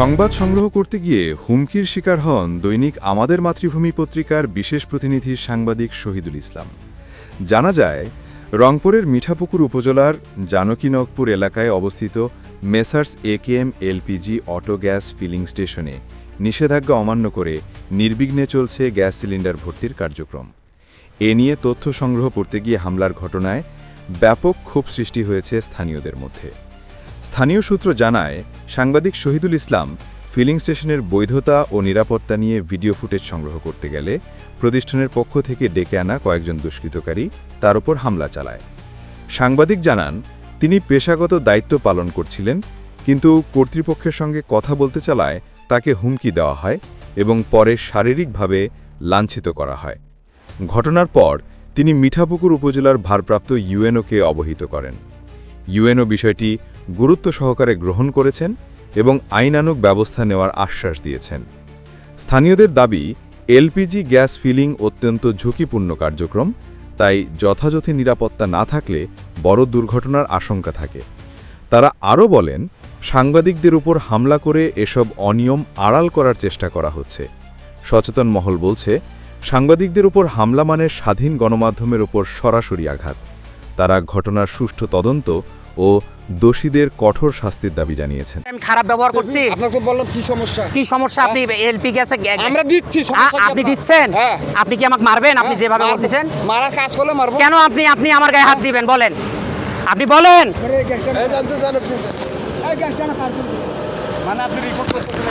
সংবাদ সংগ্রহ করতে গিয়ে হুমকির শিকার হন দৈনিক আমাদের মাতৃভূমি পত্রিকার বিশেষ প্রতিনিধি সাংবাদিক শহীদুল ইসলাম। জানা যায়, রংপুরের মিঠাপুকুর উপজেলার জানকীনগপুর এলাকায় অবস্থিত Messrs AKM LPG auto gas filling স্টেশনে নিষেধাজ্ঞা অমান্য করে নির্বিঘ্নে চলছে গ্যাস সিলিন্ডার ভর্তির কার্যক্রম। এ নিয়ে তথ্য সংগ্রহ করতে গিয়ে হামলার ঘটনায় ব্যাপক ক্ষোভ সৃষ্টি হয়েছে স্থানীয়দের মধ্যে। স্থানীয় সূত্র জানায়, সাংবাদিক শহীদুল ইসলাম ফিলিং স্টেশনের বৈধতা ও নিরাপত্তা নিয়ে ভিডিও ফুটেজ সংগ্রহ করতে গেলে প্রতিষ্ঠানের পক্ষ থেকে ডেকে আনা কয়েকজন দুষ্কৃতকারী তার উপর হামলা চালায়। সাংবাদিক জানান, তিনি পেশাগত দায়িত্ব পালন করছিলেন, কিন্তু কর্তৃপক্ষের সঙ্গে কথা বলতে চালায় তাকে হুমকি দেওয়া হয় এবং পরে শারীরিকভাবে লাঞ্ছিত করা হয়। ঘটনার পর তিনি মিঠাপুকুর উপজেলার ভারপ্রাপ্ত ইউএনওকে অবহিত করেন। ইউএনও বিষয়টি গুরুত্ব সহকারে গ্রহণ করেছেন এবং আইনানুগ ব্যবস্থা নেওয়ার আশ্বাস দিয়েছেন। স্থানীয়দের দাবি, এলপিজি গ্যাস ফিলিং অত্যন্ত ঝুঁকিপূর্ণ কার্যক্রম, তাই যথাযথ নিরাপত্তা না থাকলে বড় দুর্ঘটনার আশঙ্কা থাকে। তারা আরও বলেন, সাংবাদিকদের উপর হামলা করে এসব অনিয়ম আড়াল করার চেষ্টা করা হচ্ছে। সচেতন মহল বলছে, সাংবাদিকদের উপর হামলা মানে স্বাধীন গণমাধ্যমের উপর সরাসরি আঘাত। তারা ঘটনার সুষ্ঠু তদন্ত ও দোষীদের কঠোর শাস্তির দাবি জানিয়েছেন। আমি খারাপ ব্যবহার করছি। আপনাকে বললাম কি সমস্যা? কি সমস্যা? আপনি এলপি গ্যাসে গ্যা- আমরা দিচ্ছি সমস্যা আপনি দিচ্ছেন? হ্যাঁ। আপনি কি আমাকে মারবেন? আপনি হ্যাঁ, যেভাবে মারবো। বলতেছেন। মারার কাজ করলে মারবো। কেন আপনি আপনি আমার গায়ে হাত দিবেন? বলেন। আপনি বলেন। মানে করতেছেন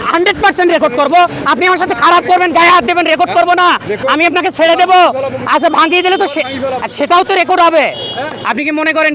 হান্ড্রেড পার্সেন্ট রেকর্ড করব। আপনি আমার সাথে খারাপ করবেন গায়ে হাত দেবেন রেকর্ড করব না। আমি আপনাকে ছেড়ে দেবো। আচ্ছা ভাঙিয়ে দিলে তো সে- সেটাও তো রেকর্ড হবে। আপনি কি মনে করেন